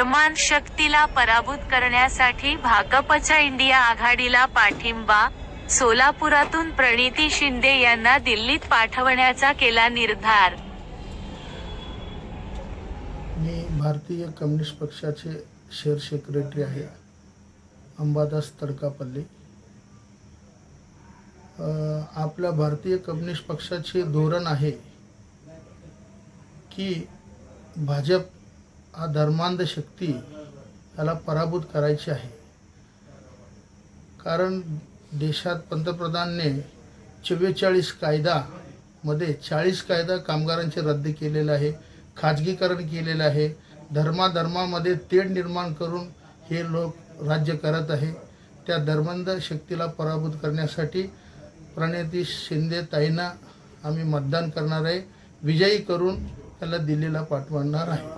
निर्माण शक्तीला पराभूत करण्यासाठी भाकपच्या इंडिया आघाडीला पाठिंबा सोलापुरातून प्रणिती शिंदे यांना दिल्लीत पाठवण्याचा केला निर्धार. मी भारतीय कम्युनिस्ट पक्षाचे शेअर सेक्रेटरी आहे अंबादास तडकापल्ली. आपल्या भारतीय कम्युनिस्ट पक्षाचे धोरण आहे की भाजप हा धर्मांध शक्ती याला पराभूत करायची आहे. कारण देशात पंतप्रधानने चव्वेचाळीस कायदामध्ये चाळीस कायदा कामगारांचे रद्द केलेलं आहे खाजगीकरण केलेलं आहे. धर्माधर्मामध्ये तेढ निर्माण करून हे लोक राज्य करत आहे. त्या धर्मांध शक्तीला पराभूत करण्यासाठी प्रणिती शिंदे ताईंना आम्ही मतदान करणार आहे. विजयी करून त्याला दिल्लीला पाठवणार आहे.